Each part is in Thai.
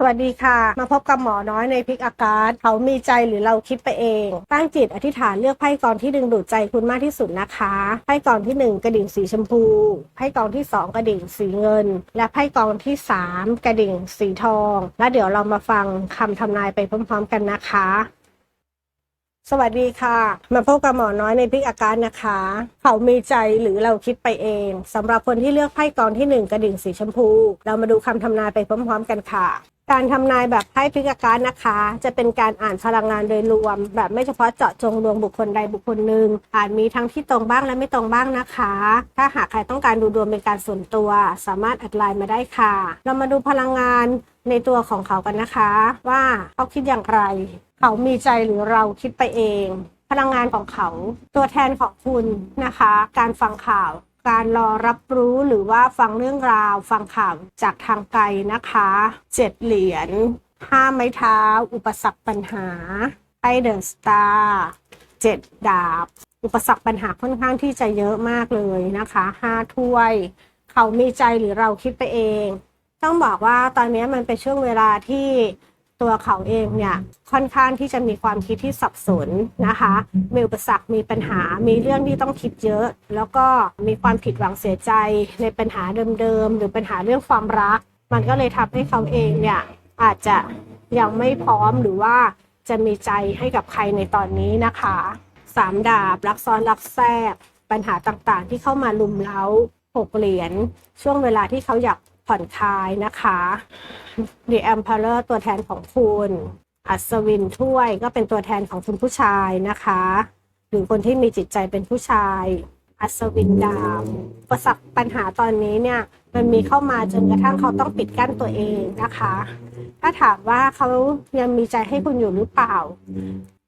สวัสดีค่ะ มาพบกับหมอน้อยในพิกอากาศเขามีใจหรือเราคิดไปเอง ตั้งจิตอธิษฐานเลือกไพ่กองที่ดึงดูดใจคุณมากที่สุดนะคะไพ่กองที่หนึ่งกระดิ่งสีชมพูไพ่กองที่สองกระดิ่งสีเงิน และไพ่กองที่สามกระดิ่งสีทอง แล้วเดี๋ยวเรามาฟังคำทำนายไปพร้อม ๆ กันนะคะ สวัสดีค่ะ มาพบกับหมอน้อยในพิกอาการนะคะ เขามีใจหรือเราคิดไปเองสำหรับคนที่เลือกไพ่กองที่หนึ่งกระดิ่งสีชมพู เรามาดูคำทำนายไปพร้อม ๆ กันค่ะ การทำนายแบบไพ่พิกาการนะคะ จะเป็นการอ่านพลังงานโดยรวม แบบไม่เฉพาะเจาะจงดวงบุคคลใดบุคคลหนึ่งอาจมีทั้งที่ตรงบ้างและไม่ตรงบ้างนะคะ ถ้าหากใครต้องการดูดวงเป็นการส่วนตัว สามารถแอดไลน์มาได้ค่ะ เรามาดูพลังงานในตัวของเขากันนะคะ ว่าเขาคิดอย่างไร เขามีใจหรือเราคิดไปเองพลังงานของเขาตัวแทนของคุณนะคะ การฟังข่าว การรอรับรู้หรือว่าฟังเรื่องราว ฟังข่าวจากทางไกลนะคะเจ็ดเหรียญห้าไม้เท้า อุปสรรคปัญหาไอเดอะสตาร์เจ็ดดาบ อุปสรรคปัญหาค่อนข้างที่จะเยอะมากเลยนะคะห้าถ้วย เขามีใจหรือเราคิดไปเอง ต้องบอกว่าตอนนี้มันเป็นช่วงเวลาที่ ตัวเขาเองเนี่ยค่อนข้างที่จะมีความคิดที่สับสนนะคะมีอุปสรรคมีปัญหา มีเรื่องที่ต้องคิดเยอะ แล้วก็มีความผิดหวังเสียใจในปัญหาเดิมๆหรือปัญหาเรื่องความรัก มันก็เลยทำให้เขาเองเนี่ยอาจจะยังไม่พร้อมหรือว่าจะมีใจให้กับใครในตอนนี้นะคะสามดาบรักซ้อนรักแทรกปัญหาต่างๆ ที่เข้ามาลุมเล้าหกเหรียญช่วงเวลาที่เขาอยาก ผ่อนคลายนะคะ The Emperor ตัวแทนของคุณ อัศวินถ้วยก็เป็นตัวแทนของคุณผู้ชายนะคะ หรือคนที่มีจิตใจเป็นผู้ชาย อัศวินดาวประสักปัญหาตอนนี้เนี่ย มันมีเข้ามาจนกระทั่งเขาต้องปิดกั้นตัวเองนะคะ ถ้าถามว่าเขายังมีใจให้คุณอยู่หรือเปล่า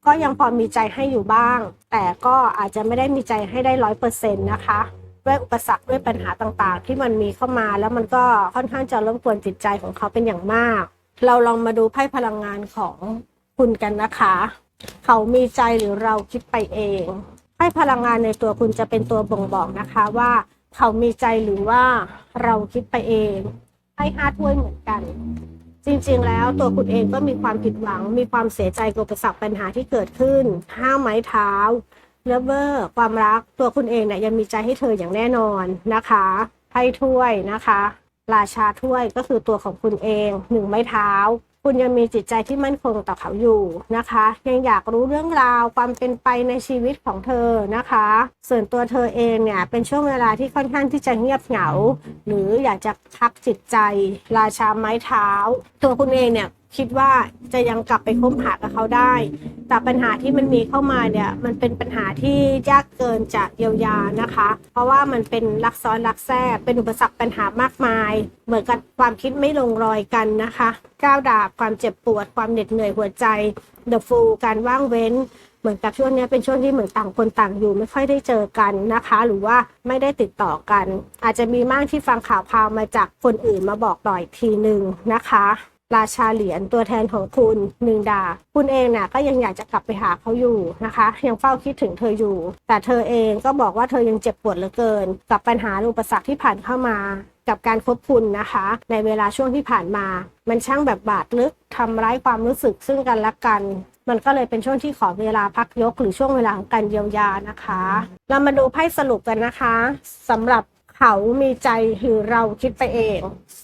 ก็ยังพอมีใจให้อยู่บ้าง แต่ก็อาจจะไม่ได้มีใจให้ได้ร้อยเปอร์เซ็นต์นะคะ ด้วยอุปสรรคด้วยปัญหาต่างๆ ที่มันมีเข้ามาแล้วมันก็ค่อนข้างจะรบกวนจิตใจของเขาเป็นอย่างมาก เราลองมาดูไพ่พลังงานของคุณกันนะคะ เขามีใจหรือเราคิดไปเองไพ่พลังงานในตัวคุณจะเป็นตัวบ่งบอกนะคะว่าเขามีใจหรือว่าเราคิดไปเองไพ่ห้าถ้วยเหมือนกัน จริงๆ แล้วตัวคุณเองก็มีความผิดหวัง มีความเสียใจกับอุปสรรคปัญหาที่เกิดขึ้นห้าไม้เท้า เลเวอร์ความรักตัวคุณเองเนี่ยยังมีใจให้เธออย่างแน่นอนนะคะไพ่ถ้วยนะคะ ราชาถ้วยก็คือตัวของคุณเองหนึ่งไม้เท้า คุณยังมีจิตใจที่มั่นคงต่อเขาอยู่นะคะ ยังอยากรู้เรื่องราวความเป็นไปในชีวิตของเธอนะคะ ส่วนตัวเธอเองเนี่ยเป็นช่วงเวลาที่ค่อนข้างที่จะเงียบเหงา หรืออยากจะพักจิตใจ ราชาไม้เท้า ตัวคุณเองเนี่ย คิดว่าจะยังกลับไปคบหากับเขาได้ แต่ปัญหาที่มันมีเข้ามาเนี่ยมันเป็นปัญหาที่ยากเกินจะเยียวยานะคะ เพราะว่ามันเป็นรักซ้อนรักแทรกเป็นอุปสรรคปัญหามากมาย เหมือนกับความคิดไม่ลงรอยกันนะคะก้าวดาบความเจ็บปวดความเหน็ดเหนื่อยหัวใจ The Fool การว่างเว้นเหมือนกับช่วงนี้เป็นช่วงที่เหมือนต่างคนต่างอยู่ไม่ค่อยได้เจอกันนะคะ หรือว่าไม่ได้ติดต่อกัน อาจจะมีมากที่ฟังข่าวพาวมาจากคนอื่นมาบอกต่ออีกทีหนึ่งนะคะ ราชาเหรียญตัวแทนของคุณหนึ่งดา คุณเองน่ะก็ยังอยากจะกลับไปหาเขาอยู่นะคะ ยังเฝ้าคิดถึงเธออยู่ แต่เธอเองก็บอกว่าเธอยังเจ็บปวดเหลือเกิน กับปัญหาอุปสรรคที่ผ่านเข้ามา กับการคบคุณนะคะ ในเวลาช่วงที่ผ่านมา มันช่างแบบบาดลึกทำร้ายความรู้สึกซึ่งกันและกัน มันก็เลยเป็นช่วงที่ขอเวลาพักยกหรือช่วงเวลาของการเยียวยานะคะ เรามาดูไพ่สรุปกันนะคะสำหรับเขามีใจหรือเราคิดไปเอง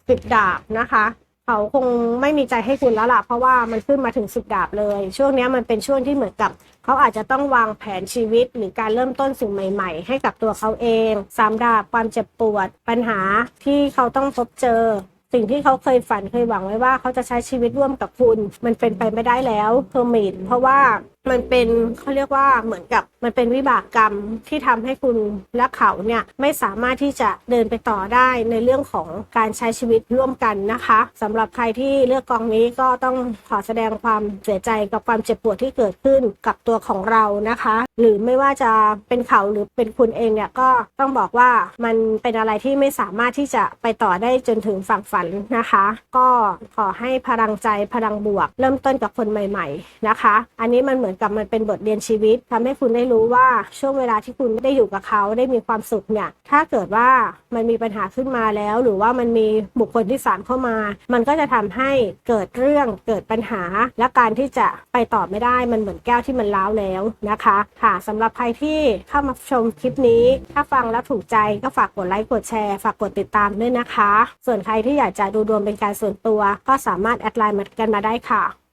สิบดาบนะคะ เขาคงไม่มีใจให้คุณแล้วล่ะเพราะว่ามันขึ้นมาถึงสิบดาบเลย ช่วงนี้มันเป็นช่วงที่เหมือนกับ เขาอาจจะต้องวางแผนชีวิต หรือการเริ่มต้นสิ่งใหม่ ๆ ให้กับตัวเขาเองสามดาบความเจ็บปวด ปัญหาที่เขาต้องพบเจอ สิ่งที่เขาเคยฝันเคยหวังไว้ว่าเขาจะใช้ชีวิตร่วมกับคุณ มันเป็นไปไม่ได้แล้วเพอร์มิทเพราะว่า มันเป็นเขาเรียกว่าเหมือนกับมันเป็นวิบากกรรมที่ทำให้คุณและเขาเนี่ยไม่สามารถที่จะเดินไปต่อได้ในเรื่องของการใช้ชีวิตร่วมกันนะคะสำหรับใครที่เลือกกองนี้ก็ต้องขอแสดงความเสียใจกับความเจ็บปวดที่เกิดขึ้นกับตัวของเรานะคะ หรือไม่ว่าจะเป็นเขาหรือเป็นคุณเองเนี่ยก็ต้องบอกว่ามันเป็นอะไรที่ไม่สามารถที่จะไปต่อได้จนถึงฝั่งฝันนะคะ ก็ขอให้พลังใจพลังบวก เริ่มต้นกับคนใหม่ ๆนะคะ อันนี้มันเหมือนอนกับมันเป็นบทเรียนชีวิตทำให้คุณได้รู้ว่าช่วงเวลาที่คุณได้อยู่กับเขาได้มีความสุขเนี่ย ถ้าเกิดว่ามันมีปัญหาขึ้นมาแล้ว หรือว่ามันมีบุคคลที่สามเข้ามา มันก็จะทำให้เกิดเรื่องเกิดปัญหา และการที่จะไปต่อไม่ได้มันเหมือนแก้วที่มันล้าวแล้วนะคะ ค่ะสำหรับใครที่เข้ามาชมคลิปนี้ ถ้าฟังแล้วถูกใจก็ฝากกดไลค์กดแชร์ฝากกดติดตามด้วยนะคะ ส่วนใครที่อยากจะดูดวงเป็นการส่วนตัว ก็สามารถแอดไลน์มากันมาได้ค่ะ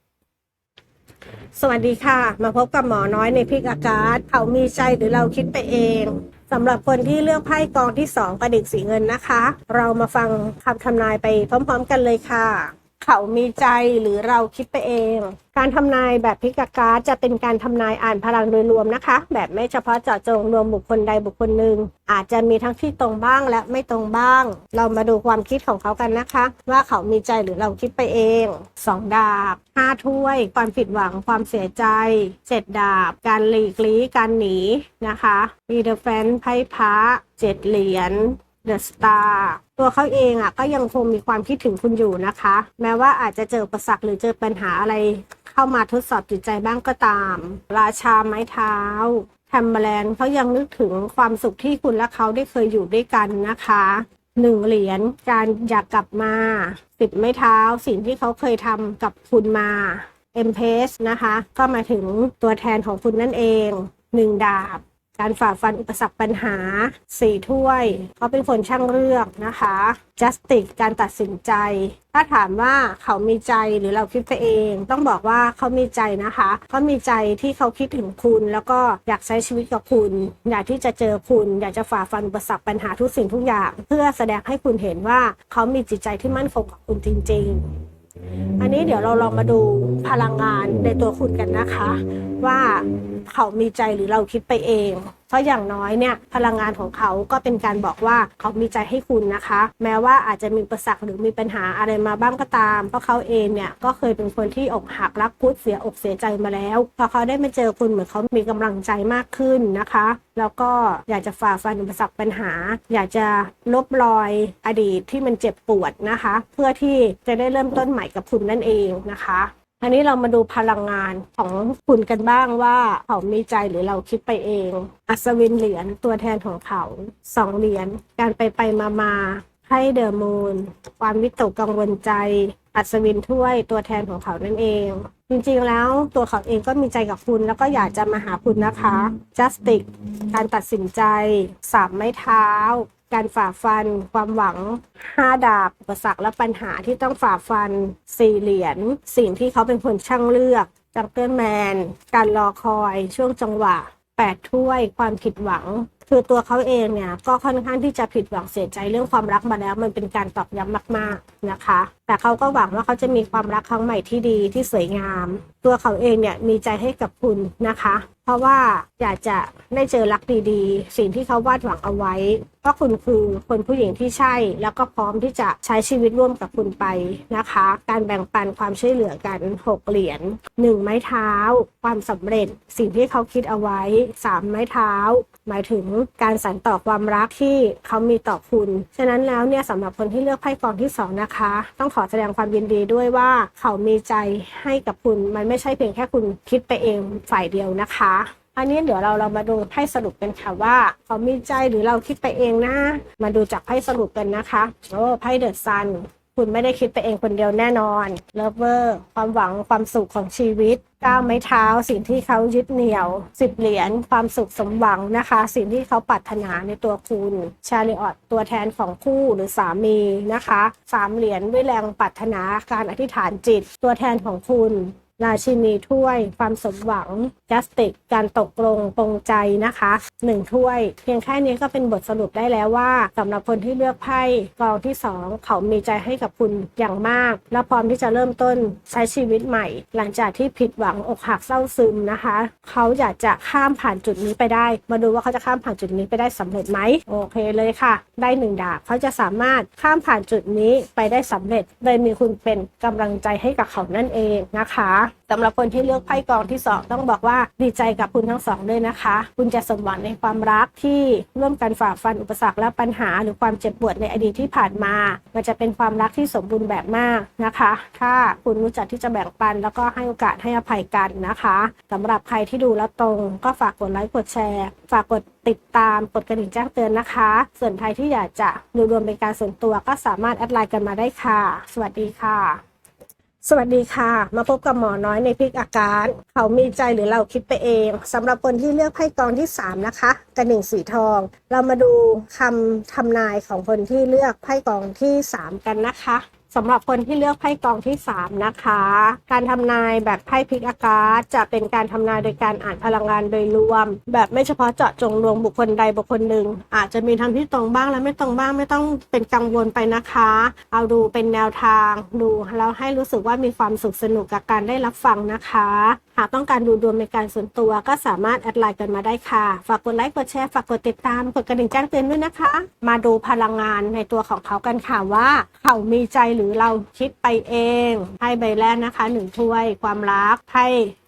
สวัสดีค่ะ มาพบกับหมอน้อยในพิกอากาศเขามีใจหรือเราคิดไปเองสำหรับคนที่เลือกไพ่กองที่2กระดิกสีเงินนะคะ เรามาฟังคำทำนายไปพร้อม ๆ กันเลยค่ะ เขามีใจหรือเราคิดไปเอง การทำนายแบบพิกากาจะเป็นการทำนายอ่านพลังโดยรวมนะคะ แบบไม่เฉพาะเจาะจงรวมบุคคลใดบุคคลหนึ่ง อาจจะมีทั้งที่ตรงบ้างและไม่ตรงบ้าง เรามาดูความคิดของเขากันนะคะ ว่าเขามีใจหรือเราคิดไปเองสองดาบห้าถ้วย ความผิดหวังความเสียใจเจ็ดดาบ การหลีกลี่การหนีนะคะมีเดอะแฟนไพ่พระเจ็ดเหรียญเดอะสตาร์ ตัวเขาเองอะก็ยังคงมีความคิดถึงคุณอยู่นะคะ แม้ว่าอาจจะเจออุปสรรคหรือเจอปัญหาอะไร เข้ามาทดสอบจิตใจบ้างก็ตาม ราชาไม้เท้าแทมเบอร์แลนด์เขายังนึกถึงความสุขที่คุณและเขาได้เคยอยู่ด้วยกันนะคะหนึ่งเหรียญการอยากกลับมาสิบไม้เท้า สิ่งที่เขาเคยทำกับคุณมาเอ็มเพสนะคะ ก็มาถึงตัวแทนของคุณนั่นเองหนึ่งดาบ การฝ่าฟันอุปสรรคปัญหาสี่ถ้วย เขาเป็นคนช่างเลือกนะคะ justice การตัดสินใจ ถ้าถามว่าเขามีใจหรือเราคิดไปเอง ต้องบอกว่าเขามีใจนะคะเขามีใจที่เขาคิดถึงคุณ แล้วก็อยากใช้ชีวิตกับคุณ อยากที่จะเจอคุณ อยากจะฝ่าฟันอุปสรรคปัญหาทุกสิ่งทุกอย่าง เพื่อแสดงให้คุณเห็นว่าเขามีจิตใจที่มั่นคงกับคุณจริง ๆ อันนี้เดี๋ยวเราลองมาดูพลังงานในตัวคุณกันนะคะ ว่าเขามีใจหรือเราคิดไปเอง เพราะอย่างน้อยเนี่ยพลังงานของเขาก็เป็นการบอกว่าเขามีใจให้คุณนะคะ แม้ว่าอาจจะมีประสักหรือมีปัญหาอะไรมาบ้างก็ตาม เพราะเขาเองเนี่ยก็เคยเป็นคนที่อกหักรักคุดเสียอกเสียใจมาแล้ว พอเขาได้มาเจอคุณเหมือนเขามีกำลังใจมากขึ้นนะคะ แล้วก็อยากจะฝ่าฟันอุปสรรคปัญหา อยากจะลบรอยอดีตที่มันเจ็บปวดนะคะ เพื่อที่จะได้เริ่มต้นใหม่กับคุณนั่นเองนะคะ อันนี้เรามาดูพลังงานของคุณกันบ้างว่าเขามีใจหรือเราคิดไปเอง อัศวินเหรียญตัวแทนของเขาสองเหรียญการไปไปมามาให้เดอะมูนความวิตกกังวลใจ อัศวินถ้วยตัวแทนของเขานั่นเอง จริงๆแล้วตัวเขาเองก็มีใจกับคุณแล้วก็อยากจะมาหาคุณนะคะ justice การตัดสินใจสามไม้เท้า การฝ่าฟัน ความหวัง 5 ดาบ อุปสรรคและปัญหาที่ต้องฝ่าฟัน สี่เหรียญ สิ่งที่เขาเป็นคนช่างเลือก จังเกิลแมน การรอคอย ช่วงจังหวะ 8 ถ้วย ความผิดหวัง คือตัวเขาเองเนี่ย ก็ค่อนข้างที่จะผิดหวังเสียใจเรื่องความรักมาแล้ว มันเป็นการตอบย้ำมาก ๆ นะคะ แต่เขาก็หวังว่าเขาจะมีความรักครั้งใหม่ที่ดีที่สวยงาม ตัวเขาเองเนี่ยมีใจให้กับคุณนะคะ เพราะว่าอยากจะได้เจอรักดีๆ สิ่งที่เขาวาดหวังเอาไว้ว่าคุณคือคนผู้หญิงที่ใช่ แล้วก็พร้อมที่จะใช้ชีวิตร่วมกับคุณไปนะคะ การแบ่งปันความช่วยเหลือกัน 6 เหรียญ1ไม้เท้า ความสำเร็จ สิ่งที่เขาคิดเอาไว้ 3 ไม้เท้า หมายถึงการสานต่อความรักที่เขามีต่อคุณ ฉะนั้นแล้วเนี่ยสำหรับคนที่เลือกไพ่กองที่ 2 นะคะ ต้องขอแสดงความยินดีด้วยว่าเขามีใจให้กับคุณมันไม่ใช่เพียงแค่คุณคิดไปเองฝ่ายเดียวนะคะ อันนี้เดี๋ยวเราเรามาดูไพ่สรุปกันค่ะว่า เขามีใจหรือเราคิดไปเองนะ มาดูจากไพ่สรุปกันนะคะโอ้ไพ่เดอะซัน คุณไม่ได้คิดไปเองคนเดียวแน่นอนเลิฟเวอร์ความหวังความสุขของชีวิตก้าวไม้เท้า สิ่งที่เขายึดเหนี่ยวสิบเหรียญความสุขสมหวังนะคะ สิ่งที่เขาปรารถนาในตัวคุณชาลิออตตัวแทนของคู่หรือสามีนะคะสามเหรียญด้วยแรงปรารถนาการอธิษฐานจิต ตัวแทนของคุณ ราชินีถ้วยความสมหวัง justice การตกลงปรงใจนะคะหนึ่งถ้วย เพียงแค่นี้ก็เป็นบทสรุปได้แล้วว่าสำหรับคนที่เลือกไพ่กองที่ 2 เขามีใจให้กับคุณอย่างมาก และพร้อมที่จะเริ่มต้นใช้ชีวิตใหม่ หลังจากที่ผิดหวังอกหักเศร้าซึมนะคะ เขาอยากจะข้ามผ่านจุดนี้ไปได้ มาดูว่าเขาจะข้ามผ่านจุดนี้ไปได้สำเร็จไหมโอเคเลยค่ะ ได้หนึ่งดาบเขาจะสามารถข้ามผ่านจุดนี้ไปได้สำเร็จ โดยมีคุณเป็นกำลังใจให้กับเขานั่นเองนะคะสำหรับคนที่เลือกไพ่กองที่สองต้องบอกว่าดีใจกับคุณทั้งสองด้วยนะคะ คุณจะสมหวังในความรักที่ร่วมกันฝ่าฟันอุปสรรคและปัญหา หรือความเจ็บปวดในอดีตที่ผ่านมา มันจะเป็นความรักที่สมบูรณ์แบบมากนะคะ ถ้าคุณรู้จักที่จะแบ่งปัน แล้วก็ให้โอกาสให้อภัยกันนะคะสำหรับใครที่ดูแล้วตรง ก็ฝากกดไลค์กดแชร์ ฝากกดติดตามกดกระดิ่งแจ้งเตือนนะคะ ส่วนใครที่อยากจะดูรวมเป็นการส่วนตัวก็สามารถแอดไลน์กันมาได้ค่ะ สวัสดีค่ะ สวัสดีค่ะ มาพบกับหมอน้อยในพิกอาการ เขามีใจหรือเราคิดไปเองสำหรับคนที่เลือกไพ่กองที่ 3 นะคะกระหนึ่งสีทอง เรามาดูคำทำนายของคนที่เลือกไพ่กองที่ 3 กันนะคะ สำหรับคนที่เลือกไพ่กองที่ 3 นะคะ การทำนายแบบไพ่พลิกอากาศ จะเป็นการทำนายโดยการอ่านพลังงานโดยรวม แบบไม่เฉพาะเจาะจงลวงบุคคลใดบุคคลหนึ่ง อาจจะมีทั้งที่ตรงบ้างและไม่ตรงบ้างไม่ต้องเป็นกังวลไปนะคะ เอาดูเป็นแนวทาง ดูแล้วให้รู้สึกว่ามีความสุขสนุกกับการได้รับฟังนะคะ หากต้องการดูดวงในการส่วนตัวก็สามารถแอดไลน์กันมาได้ค่ะ ฝากกดไลค์กดแชร์ฝากกดติดตามกดกระดิ่งแจ้งเตือนด้วยนะคะ มาดูพลังงานในตัวของเขากันค่ะว่า เขามีใจหรือรือเราคิดไปเองไพ่ใบแรกนะคะหนึ่งถ้วยความรักไพ่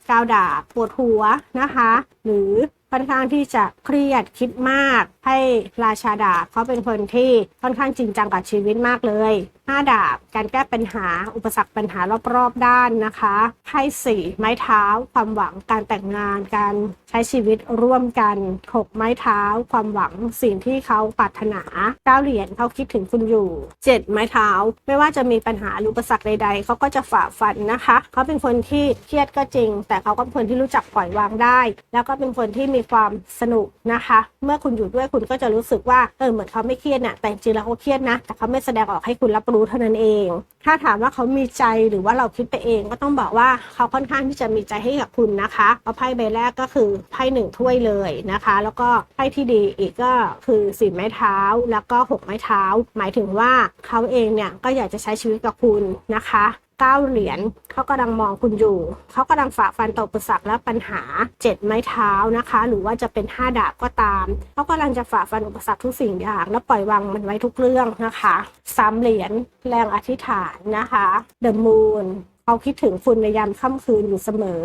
ก้าวดาบปวดหัวนะคะ หรือค่อนข้างที่จะเครียดคิดมาก ให้ราชาดาบเขาเป็นคนที่ค่อนข้างจริงจังกับชีวิตมากเลยห้าดาบ การแก้ปัญหา อุปสรรคปัญหารอบๆด้านนะคะไพ่สี่ไม้เท้า ความหวังการแต่งงาน การใช้ชีวิตร่วมกันหกไม้เท้า ความหวังสิ่งที่เขาปรารถนาเก้าเหรียญเขาคิดถึงคุณอยู่เจ็ดไม้เท้า ไม่ว่าจะมีปัญหาอุปสรรคใด ๆเขาก็จะฝ่าฟันนะคะเขาเป็นคนที่เครียดก็จริง แต่เขาก็เป็นคนที่รู้จักปล่อยวางได้ แล้วก็เป็นคนที่มีความสนุกนะคะ เมื่อคุณอยู่ด้วยคุณก็จะรู้สึกว่าเออเหมือนเขาไม่เครียดน่ะแต่จริงๆแล้วเขาเครียดนะ แต่เขาไม่แสดงออกให้คุณรับรู้เท่านั้นเอง ถ้าถามว่าเขามีใจหรือว่าเราคิดไปเองก็ต้องบอกว่าเขาค่อนข้างที่จะมีใจให้กับคุณนะคะเพราะไพ่ใบแรกก็คือไพ่หนึ่งถ้วยเลยนะคะ แล้วก็ไพ่ที่ดีอีกก็คือสี่ไม้เท้าแล้วก็หกไม้เท้า หมายถึงว่าเขาเองเนี่ยก็อยากจะใช้ชีวิตกับคุณนะคะ เก้าเหรียญเขากำลังมองคุณอยู่ เขากำลังฝ่าฟันต่ออุปสรรคและปัญหาเจ็ดไม้เท้านะคะ หรือว่าจะเป็นห้าดาบก็ตาม เขากำลังจะฝ่าฟันอุปสรรคทุกสิ่งอย่าง และปล่อยวางมันไว้ทุกเรื่องนะคะสามเหรียญแรงอธิษฐานนะคะ The Moon เขาคิดถึงคุณในยามค่ำคืนอยู่เสมอ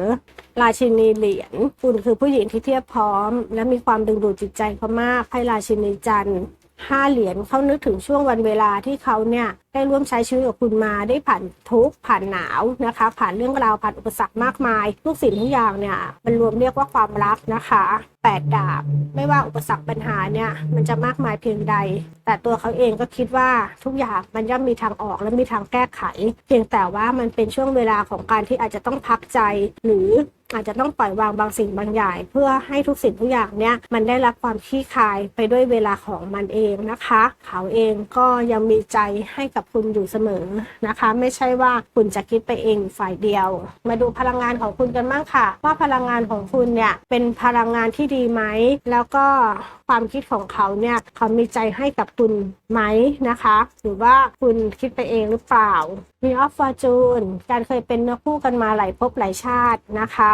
ราชินีเหรียญคุณคือผู้หญิงที่เทียบพร้อม และมีความดึงดูดจิตใจเขามากไพ่ราชินีจันทร์ ห้าเหรียญเขานึกถึงช่วงวันเวลาที่เขาเนี่ยได้ร่วมใช้ชีวิตกับคุณมาได้ผ่านทุกข์ผ่านหนาวนะคะ ผ่านเรื่องราวผ่านอุปสรรคมากมาย ทุกสิ่งทุกอย่างเนี่ยมันรวมเรียกว่าความรักนะคะแปดดาบ ไม่ว่าอุปสรรคปัญหาเนี่ยมันจะมากมายเพียงใด แต่ตัวเขาเองก็คิดว่าทุกอย่างมันย่อมมีทางออกและมีทางแก้ไข เพียงแต่ว่ามันเป็นช่วงเวลาของการที่อาจจะต้องพักใจหรือ อาจจะต้องปล่อยวางบางสิ่งบางอย่างเพื่อให้ทุกสิ่งทุกอย่างเนี่ยมันได้รับความคลี่คลายไปด้วยเวลาของมันเองนะคะ เขาเองก็ยังมีใจให้กับคุณอยู่เสมอนะคะ ไม่ใช่ว่าคุณจะคิดไปเองฝ่ายเดียว มาดูพลังงานของคุณกันบ้างค่ะ ว่าพลังงานของคุณเนี่ยเป็นพลังงานที่ดีไหมแล้วก็ความคิดของเขาเนี่ยเขามีใจให้กับคุณไหมนะคะ หรือว่าคุณคิดไปเองหรือเปล่ามีออฟฟอร์จูนการเคยเป็นเนื้อคู่กันมาหลายภพหลายชาตินะคะ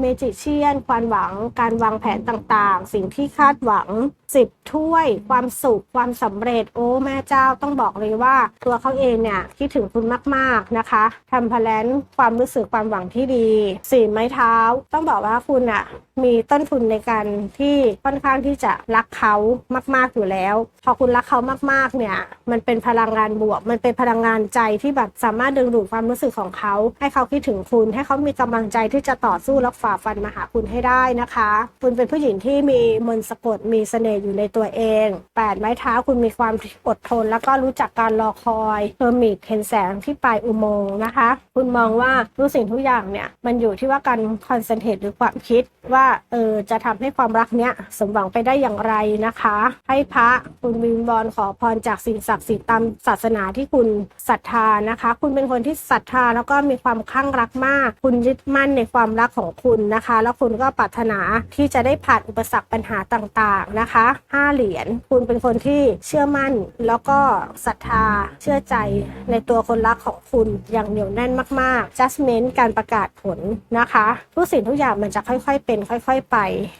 เมจิเชียนความหวัง การวางแผนต่างๆ สิ่งที่คาดหวังสิบถ้วย ความสุข ความสำเร็จ โอ้แม่เจ้าต้องบอกเลยว่า ตัวเขาเองเนี่ยคิดถึงคุณมากๆนะคะทำพลนความรู้สึกความหวังที่ดีสี่ไม้เท้า ต้องบอกว่าคุณอะมีต้นทุนในการที่ค่อนข้างที่จะรักเขามาก ๆอยู่แล้ว พอคุณรักเขามากๆเนี่ยมันเป็นพลังงานบวก มันเป็นพลังงานใจที่แบบสามารถดึงดูดความรู้สึกของเขา ให้เขาคิดถึงคุณ ให้เขามีกำลังใจที่จะต่อสู้และฝ่าฟันมาหาคุณให้ได้นะคะ คุณเป็นผู้หญิงที่มีมนต์สะกดมีเสน่ห์อยู่ในตัวเองแปดไม้เท้าคุณมีความอดทน แล้วก็รู้จักการรอคอยเออมิดเห็นแสงที่ปลายอุโมงค์นะคะ คุณมองว่าทุกสิ่งทุกอย่างเนี่ยมันอยู่ที่ว่าการคอนเซนเทรตหรือความคิดว่าเออจะทำให้ความรักเนี้ยสมหวังไปได้อย่างไรนะคะ ให้พระคุณวิงบอลขอพรจากสิ่งศักดิ์สิทธิ์ตามศาสนาที่คุณศรัทธานะคะ คุณเป็นคนที่ศรัทธาแล้วก็มีความคลั่งรักมาก คุณยึดมั่นในความรักของคุณคุณนะคะ แล้วคุณก็ปรารถนาที่จะได้ผ่านอุปสรรคปัญหาต่างๆนะคะห้าเหรียญคุณเป็นคนที่เชื่อมั่น แล้วก็ศรัทธาเชื่อใจในตัวคนรักของคุณอย่างเหนียวแน่นมากๆ judgment การประกาศผลนะคะทุกสิ่งทุกอย่างมันจะค่อยๆ เป็นค่อย ๆไป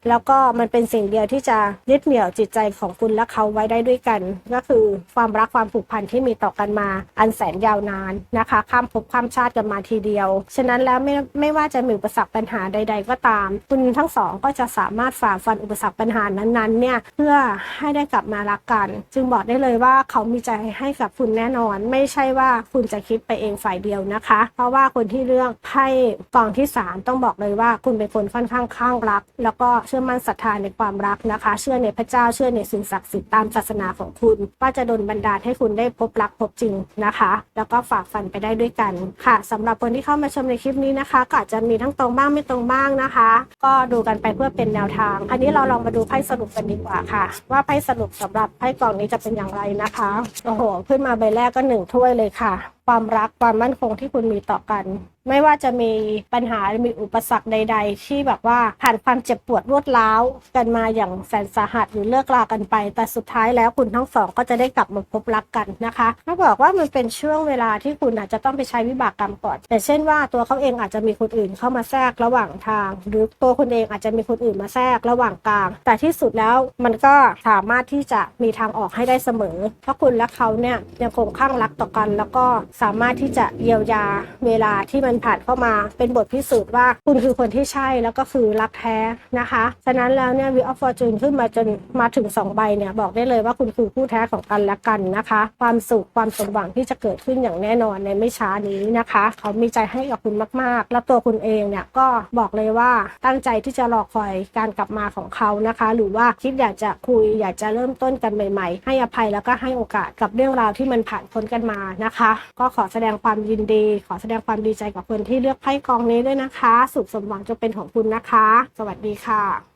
แล้วก็มันเป็นสิ่งเดียวที่จะยึดเหนี่ยวจิตใจของคุณและเขาไว้ได้ด้วยกัน ก็คือความรักความผูกพันที่มีต่อกันมา อันแสนยาวนานนะคะ ข้ามภพข้ามชาติกันมาทีเดียว ฉะนั้นแล้วไม่ไม่ว่าจะมีอุปสรรคปัญหาใด ๆ ก็ตาม คุณทั้งสองก็จะสามารถฝ่าฟันอุปสรรคปัญหานั้นๆเนี่ยเพื่อให้ได้กลับมารักกัน จึงบอกได้เลยว่าเขามีใจให้กับคุณแน่นอน ไม่ใช่ว่าคุณจะคิดไปเองฝ่ายเดียวนะคะ เพราะว่าคนที่เลือกไพ่กองที่สามต้องบอกเลยว่าคุณเป็นคนค่อนข้างข้างรัก แล้วก็เชื่อมั่นศรัทธาในความรักนะคะ เชื่อในพระเจ้าเชื่อในสิ่งศักดิ์สิทธิ์ตามศาสนาของคุณ ว่าจะดลบันดาลให้คุณได้พบรักพบจริงนะคะ แล้วก็ฝากฟันไปได้ด้วยกันค่ะสำหรับคนที่เข้ามาชมในคลิปนี้นะคะก็อาจจะมีทั้งตรงบ้างไม่ตรงบ้างนะคะ ก็ดูกันไปเพื่อเป็นแนวทาง อันนี้เราลองมาดูไพ่สรุปกันดีกว่าค่ะ ว่าไพ่สรุปสำหรับไพ่กล่องนี้จะเป็นอย่างไรนะคะโอ้โห ขึ้นมาใบแรกก็หนึ่งถ้วยเลยค่ะ ความรักความมั่นคงที่คุณมีต่อกัน ไม่ว่าจะมีปัญหาหรือมีอุปสรรคใด ๆ ที่แบบว่าผ่านความเจ็บปวดรวดร้าวกันมาอย่างแสนสาหัสหรือเลิกลากันไป แต่สุดท้ายแล้วคุณทั้งสองก็จะได้กลับมาพบรักกันนะคะถ้าบอกว่ามันเป็นช่วงเวลาที่คุณอาจจะต้องไปใช้วิบากกรรมก่อน แต่เช่นว่าตัวเขาเองอาจจะมีคนอื่นเข้ามาแทรกระหว่างทาง หรือตัวคุณเองอาจจะมีคนอื่นมาแทรกระหว่างกลาง แต่ที่สุดแล้วมันก็สามารถที่จะมีทางออกให้ได้เสมอ เพราะคุณและเขาเนี่ยยังคงข้างรักต่อกันแล้วก็สามารถที่จะเยียวยาเวลาที่มันผ่านเข้ามา เป็นบทพิสูจน์ว่าคุณคือคนที่ใช่แล้วก็คือรักแท้นะคะ ฉะนั้นแล้วเนี่ย Wheel of Fortune ขึ้นมาจนมาถึง 2 ใบเนี่ย บอกได้เลยว่าคุณคือคู่แท้ของกันและกันนะคะ ความสุขความสมหวังที่จะเกิดขึ้นอย่างแน่นอนในไม่ช้านี้นะคะ เขามีใจให้กับคุณมากๆ แล้วตัวคุณเองเนี่ยก็บอกเลยว่าตั้งใจที่จะรอคอยการกลับมาของเขานะคะ หรือว่าคิดอยากจะคุยอยากจะเริ่มต้นกันใหม่ ๆ ให้อภัยแล้วก็ให้โอกาสกับเรื่องราวที่มันผ่านพ้นกันมานะคะก็ขอแสดงความยินดี ขอแสดงความดีใจกับคนที่เลือกไพ่กองนี้ด้วยนะคะ สุขสมหวังจะเป็นของคุณนะคะ สวัสดีค่ะ